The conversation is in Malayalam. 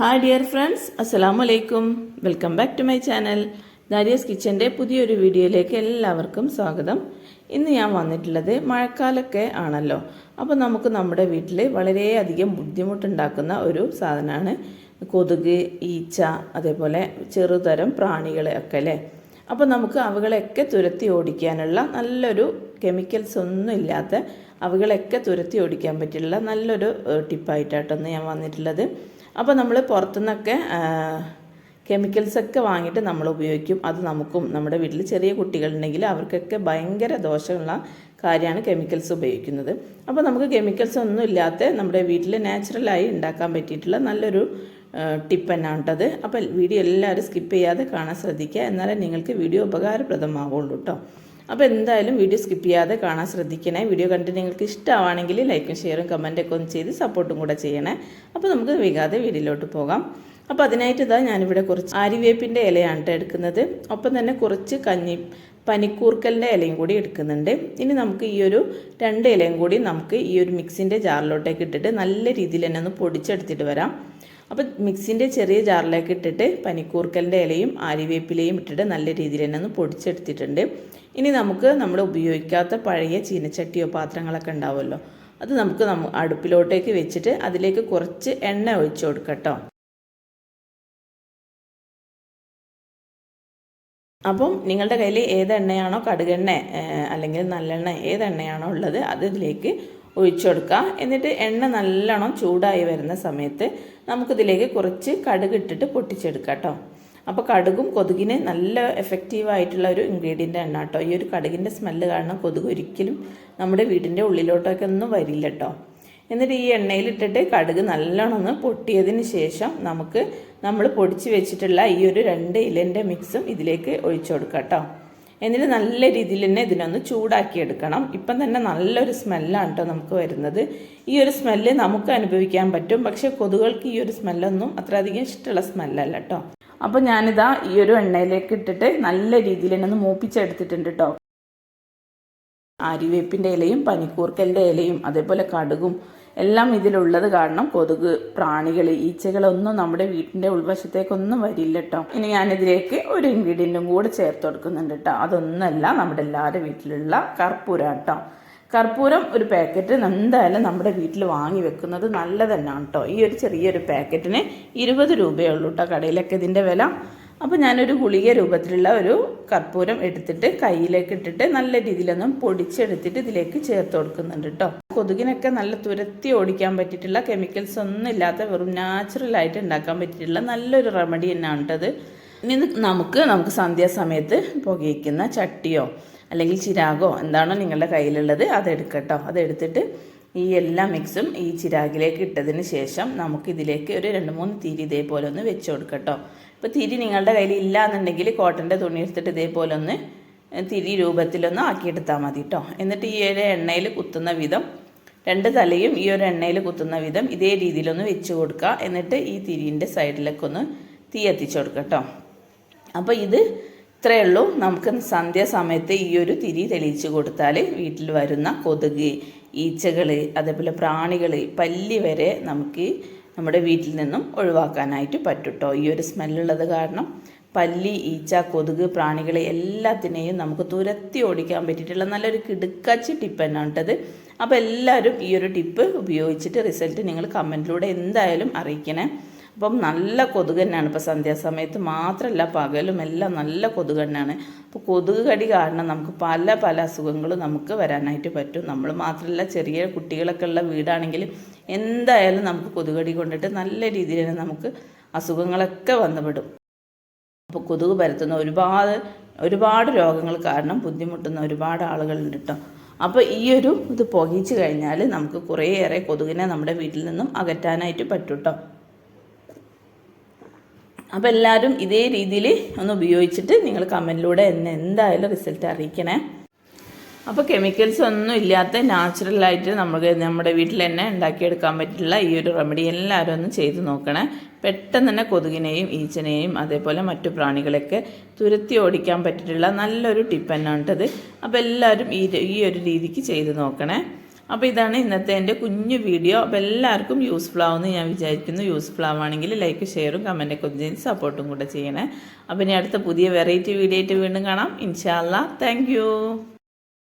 ഹായ് ഡിയർ ഫ്രണ്ട്സ് അസ്സലാമു അലൈക്കും welcome back to my channel Darius കിച്ചന്റെ പുതിയൊരു വീഡിയോയിലേക്ക് എല്ലാവർക്കും സ്വാഗതം. ഇന്ന് ഞാൻ വന്നിട്ടുള്ളത് മഴക്കാലമൊക്കെ ആണല്ലോ. അപ്പോൾ നമുക്ക് നമ്മുടെ വീട്ടിൽ വളരെയധികം ബുദ്ധിമുട്ടുണ്ടാക്കുന്ന ഒരു സാധനമാണ് കൊതുക് ഈച്ച അതേപോലെ ചെറുതരം പ്രാണികൾ ഒക്കെ അല്ലേ? അപ്പോൾ നമുക്ക് അവകളെയൊക്കെ തുരത്തി ഓടിക്കാനുള്ള നല്ലൊരു കെമിക്കൽസ് ഒന്നും ഇല്ലാത്ത അവകളെയൊക്കെ തുരത്തി ഓടിക്കാൻ പറ്റില്ല നല്ലൊരു ടിപ്പായിട്ടായിട്ടൊന്ന് ഞാൻ വന്നിട്ടുള്ളത്. അപ്പോൾ നമ്മൾ പുറത്തുനിന്നൊക്കെ കെമിക്കൽസൊക്കെ വാങ്ങിയിട്ട് നമ്മൾ ഉപയോഗിക്കും. അത് നമുക്കും നമ്മുടെ വീട്ടിൽ ചെറിയ കുട്ടികളുണ്ടെങ്കിൽ അവർക്കൊക്കെ ഭയങ്കര ദോഷമുള്ള കാര്യമാണ് കെമിക്കൽസ് ഉപയോഗിക്കുന്നത്. അപ്പോൾ നമുക്ക് കെമിക്കൽസ് ഒന്നും ഇല്ലാത്ത നമ്മുടെ വീട്ടിൽ നാച്ചുറലായി ഉണ്ടാക്കാൻ പറ്റിയിട്ടുള്ള നല്ലൊരു ടിപ്പ് തന്നെയാണ് കേട്ടത് അപ്പോൾ വീഡിയോ എല്ലാവരും സ്കിപ്പ് ചെയ്യാതെ കാണാൻ ശ്രദ്ധിക്കുക. എന്നാലേ നിങ്ങൾക്ക് വീഡിയോ ഉപകാരപ്രദമാവുള്ളൂ കേട്ടോ അപ്പോൾ എന്തായാലും വീഡിയോ സ്കിപ്പ് ചെയ്യാതെ കാണാൻ ശ്രദ്ധിക്കണേ. വീഡിയോ കണ്ടിട്ട് നിങ്ങൾക്ക് ഇഷ്ടമാണെങ്കിൽ ലൈക്കും ഷെയറും കമന്റൊക്കെ ഒന്ന് ചെയ്ത് സപ്പോർട്ടും കൂടെ ചെയ്യണേ. അപ്പോൾ നമുക്ക് വേഗാതെ വീഡിയോയിലോട്ട് പോകാം. അപ്പോൾ അതിനായിട്ട് ഇതാ ഞാനിവിടെ കുറച്ച് ആര്യവേപ്പിന്റെ ഇലയാണ് കേട്ടോ എടുക്കുന്നത്. ഒപ്പം തന്നെ കുറച്ച് കഞ്ഞി പനിക്കൂർക്കലിന്റെ ഇലയും കൂടി എടുക്കുന്നുണ്ട്. ഇനി നമുക്ക് ഈ ഒരു രണ്ട് ഇലയും കൂടി നമുക്ക് ഈ ഒരു മിക്സിന്റെ ജാറിലോട്ടേക്ക് ഇട്ടിട്ട് നല്ല രീതിയിൽ തന്നെ ഒന്ന് പൊടിച്ചെടുത്തിട്ട് വരാം. അപ്പോൾ മിക്സിന്റെ ചെറിയ ജാറിലേക്ക് ഇട്ടിട്ട് പനിക്കൂർക്കലിന്റെ ഇലയും ആര്യവേപ്പിലയും ഇട്ടിട്ട് നല്ല രീതിയിൽ തന്നെ ഒന്ന് പൊടിച്ചെടുത്തിട്ടുണ്ട്. ഇനി നമുക്ക് നമ്മൾ ഉപയോഗിക്കാത്ത പഴയ ചീനച്ചട്ടിയോ പാത്രങ്ങളൊക്കെ ഉണ്ടാവുമല്ലോ. അത് നമുക്ക് നമ്മ അടുപ്പിലോട്ടേക്ക് വെച്ചിട്ട് അതിലേക്ക് കുറച്ച് എണ്ണ ഒഴിച്ചു കൊടുക്കട്ടോ. അപ്പം നിങ്ങളുടെ കയ്യിൽ ഏത് എണ്ണയാണോ കടുകെണ്ണ അല്ലെങ്കിൽ നല്ലെണ്ണ ഏത് എണ്ണയാണോ ഉള്ളത് അത് ഇതിലേക്ക് ഒഴിച്ചു കൊടുക്കുക എന്നിട്ട് എണ്ണ നല്ലോണം ചൂടായി വരുന്ന സമയത്ത് നമുക്കിതിലേക്ക് കുറച്ച് കടുക് ഇട്ടിട്ട് പൊട്ടിച്ചെടുക്കാം കേട്ടോ അപ്പോൾ കടുകും കൊതുകിന് നല്ല എഫക്റ്റീവായിട്ടുള്ള ഒരു ഇൻഗ്രീഡിയന്റ് ആണ് കേട്ടോ ഈ ഒരു കടുകിന്റെ സ്മെല്ല് കാരണം കൊതുക് ഒരിക്കലും നമ്മുടെ വീടിന്റെ ഉള്ളിലോട്ടൊക്കെ ഒന്നും വരില്ല കേട്ടോ എന്നിട്ട് ഈ എണ്ണയിലിട്ടിട്ട് കടുക് നല്ലോണം ഒന്ന് പൊട്ടിയതിന് ശേഷം നമുക്ക് നമ്മൾ പൊടിച്ച് വെച്ചിട്ടുള്ള ഈ ഒരു രണ്ട് ഇലന്റെ മിക്സും ഇതിലേക്ക് ഒഴിച്ചു കൊടുക്കാം കേട്ടോ എന്നിട്ട് നല്ല രീതിയിൽ തന്നെ ഇതിനൊന്ന് ചൂടാക്കിയെടുക്കണം ഇപ്പം തന്നെ നല്ലൊരു സ്മെല്ലാണ് കേട്ടോ നമുക്ക് വരുന്നത്. ഈ ഒരു സ്മെല്ല് നമുക്ക് അനുഭവിക്കാൻ പറ്റും. പക്ഷേ കൊതുകൾക്ക് ഈ ഒരു സ്മെല്ലൊന്നും അത്രയധികം ഇഷ്ടമുള്ള സ്മെല്ലല്ല കേട്ടോ അപ്പോൾ ഞാനിതാ ഈ ഒരു എണ്ണയിലേക്ക് ഇട്ടിട്ട് നല്ല രീതിയിൽ തന്നെ ഒന്ന് മൂപ്പിച്ചെടുത്തിട്ടുണ്ട് കേട്ടോ ആര്യവേപ്പിന്റെ ഇലയും പനിക്കൂർക്കലിന്റെ ഇലയും അതേപോലെ കടുകും എല്ലാം ഇതിലുള്ളത് കാരണം കൊതുക് പ്രാണികൾ ഈച്ചകളൊന്നും നമ്മുടെ വീട്ടിന്റെ ഉൾവശത്തേക്കൊന്നും വരില്ല കേട്ടോ ഇനി ഞാനിതിലേക്ക് ഒരു ഇൻഗ്രീഡിയന്റും കൂടെ ചേർത്ത് കൊടുക്കുന്നുണ്ട് കേട്ടോ അതൊന്നല്ല നമ്മുടെ എല്ലാവരുടെ വീട്ടിലുള്ള കർപ്പൂരം കേട്ടോ കർപ്പൂരം ഒരു പാക്കറ്റ് എന്തായാലും നമ്മുടെ വീട്ടിൽ വാങ്ങി വെക്കുന്നത് നല്ലത് തന്നെയാണ് കേട്ടോ ഈ ഒരു ചെറിയൊരു പാക്കറ്റിന് ഇരുപത് രൂപയേ ഉള്ളൂ കേട്ടോ കടയിലൊക്കെ ഇതിന്റെ വില. അപ്പോൾ ഞാനൊരു ഗുളിക രൂപത്തിലുള്ള ഒരു കർപ്പൂരം എടുത്തിട്ട് കയ്യിലേക്ക് ഇട്ടിട്ട് നല്ല രീതിയിലൊന്നും പൊടിച്ചെടുത്തിട്ട് ഇതിലേക്ക് ചേർത്ത് കൊടുക്കുന്നുണ്ട് കേട്ടോ കൊതുകിനൊക്കെ നല്ല തുരത്തി ഓടിക്കാൻ പറ്റിയിട്ടുള്ള കെമിക്കൽസ് ഒന്നും ഇല്ലാത്ത വെറും നാച്ചുറലായിട്ട് ഉണ്ടാക്കാൻ പറ്റിയിട്ടുള്ള നല്ലൊരു റെമഡി തന്നെയാണ് കേട്ടത് ഇനി നമുക്ക് നമുക്ക് സന്ധ്യാസമയത്ത് പുകയിക്കുന്ന ചട്ടിയോ അല്ലെങ്കിൽ ചിരാഗോ എന്താണോ നിങ്ങളുടെ കയ്യിലുള്ളത് അതെടുക്കട്ടോ അതെടുത്തിട്ട് ഈ എല്ലാ മിക്സും ഈ ചിരാഗിലേക്ക് ഇട്ടതിന് ശേഷം നമുക്കിതിലേക്ക് ഒരു രണ്ട് മൂന്ന് തിരി ഇതേപോലെ ഒന്ന് വെച്ച് കൊടുക്കട്ടോ. ഇപ്പോൾ തിരി നിങ്ങളുടെ കയ്യിൽ ഇല്ല എന്നുണ്ടെങ്കിൽ കോട്ടന്റെ തുണി എടുത്തിട്ട് ഇതേപോലെ ഒന്ന് തിരി രൂപത്തിലൊന്ന് ആക്കിയെടുത്താൽ മതി കേട്ടോ എന്നിട്ട് ഈ ഒരു എണ്ണയിൽ കുത്തുന്ന വിധം രണ്ട് തലയും ഈ ഒരു എണ്ണയിൽ കുത്തുന്ന വിധം ഇതേ രീതിയിലൊന്ന് വെച്ച് കൊടുക്കുക എന്നിട്ട് ഈ തിരിന്റെ സൈഡിലേക്ക് ഒന്ന് തീ എത്തിച്ചു കൊടുക്കുക കേട്ടോ അപ്പോൾ ഇത് ഇത്രയേ ഉള്ളൂ. നമുക്ക് സന്ധ്യാസമയത്ത് ഈ ഒരു തിരി തെളിയിച്ച് കൊടുത്താൽ വീട്ടിൽ വരുന്ന കൊതുക് ഈച്ചകൾ അതേപോലെ പ്രാണികൾ പല്ലി വരെ നമുക്ക് നമ്മുടെ വീട്ടിൽ നിന്നും ഒഴിവാക്കാനായിട്ട് പറ്റും കേട്ടോ ഈ ഒരു സ്മെല്ലുള്ളത് കാരണം പല്ലി ഈച്ച കൊതുക് പ്രാണികളെ എല്ലാത്തിനെയും നമുക്ക് തുരത്തി ഓടിക്കാൻ പറ്റിയിട്ടുള്ള നല്ലൊരു കിടുക്കച്ചി ടിപ്പ് തന്നെയാണ് കേട്ടത് അപ്പോൾ എല്ലാവരും ഈ ഒരു ടിപ്പ് ഉപയോഗിച്ചിട്ട് റിസൾട്ട് നിങ്ങൾ കമന്റിലൂടെ എന്തായാലും അറിയിക്കണേ. അപ്പം നല്ല കൊതുക് തന്നെയാണ് ഇപ്പോൾ സന്ധ്യാസമയത്ത് മാത്രമല്ല പകലും എല്ലാം നല്ല കൊതുക് തന്നെയാണ്. അപ്പോൾ കൊതുക് കടി കാരണം നമുക്ക് പല പല അസുഖങ്ങളും നമുക്ക് വരാനായിട്ട് പറ്റും. നമ്മൾ മാത്രമല്ല ചെറിയ കുട്ടികളൊക്കെ ഉള്ള വീടാണെങ്കിൽ എന്തായാലും നമുക്ക് കൊതുക് കടി കൊണ്ടിട്ട് നല്ല രീതിയിൽ തന്നെ നമുക്ക് അസുഖങ്ങളൊക്കെ വന്നുപെടും. അപ്പോൾ കൊതുക് പരത്തുന്ന ഒരുപാട് ഒരുപാട് രോഗങ്ങൾ കാരണം ബുദ്ധിമുട്ടുന്ന ഒരുപാട് ആളുകളുണ്ട് കേട്ടോ. അപ്പോൾ ഈ ഒരു ഇത് പുകയിച്ച് കഴിഞ്ഞാൽ നമുക്ക് കുറേയേറെ കൊതുകിനെ നമ്മുടെ വീട്ടിൽ നിന്നും അകറ്റാനായിട്ട് പറ്റും കേട്ടോ. അപ്പോൾ എല്ലാവരും ഇതേ രീതിയിൽ ഒന്ന് ഉപയോഗിച്ചിട്ട് നിങ്ങൾ കമന്റിലൂടെ എന്നെ എന്തായാലും റിസൾട്ട് അറിയിക്കണേ. അപ്പോൾ കെമിക്കൽസ് ഒന്നും ഇല്ലാത്ത നാച്ചുറലായിട്ട് നമുക്ക് നമ്മുടെ വീട്ടിൽ തന്നെ ഉണ്ടാക്കിയെടുക്കാൻ പറ്റില്ല ഈ ഒരു റെമഡി എല്ലാവരും ഒന്ന് ചെയ്ത് നോക്കണേ. പെട്ടെന്ന് തന്നെ കൊതുകിനെയും ഈച്ചനെയും അതേപോലെ മറ്റു പ്രാണികളെയൊക്കെ തുരത്തി ഓടിക്കാൻ പറ്റിയിട്ടുള്ള നല്ലൊരു ടിപ്പ് തന്നെ ഉണ്ടത് അപ്പോൾ എല്ലാവരും ഈ ഈ ഒരു രീതിക്ക് ചെയ്ത് നോക്കണേ. അപ്പോൾ ഇതാണ് ഇന്നത്തെ എന്റെ കുഞ്ഞു വീഡിയോ. അപ്പോൾ എല്ലാവർക്കും യൂസ്ഫുൾ ആവുമെന്ന് ഞാൻ വിചാരിക്കുന്നു. യൂസ്ഫുൾ ആവുകയാണെങ്കിൽ ലൈക്ക് ഷെയറും കമന്റൊക്കെ ഒന്ന് ചെയ്ത് സപ്പോർട്ടും കൂടെ ചെയ്യണേ. അപ്പോൾ ഇനി അടുത്ത പുതിയ വെറൈറ്റി വീഡിയോ ആയിട്ട് വീണ്ടും കാണാം. ഇൻഷാല്ല താങ്ക്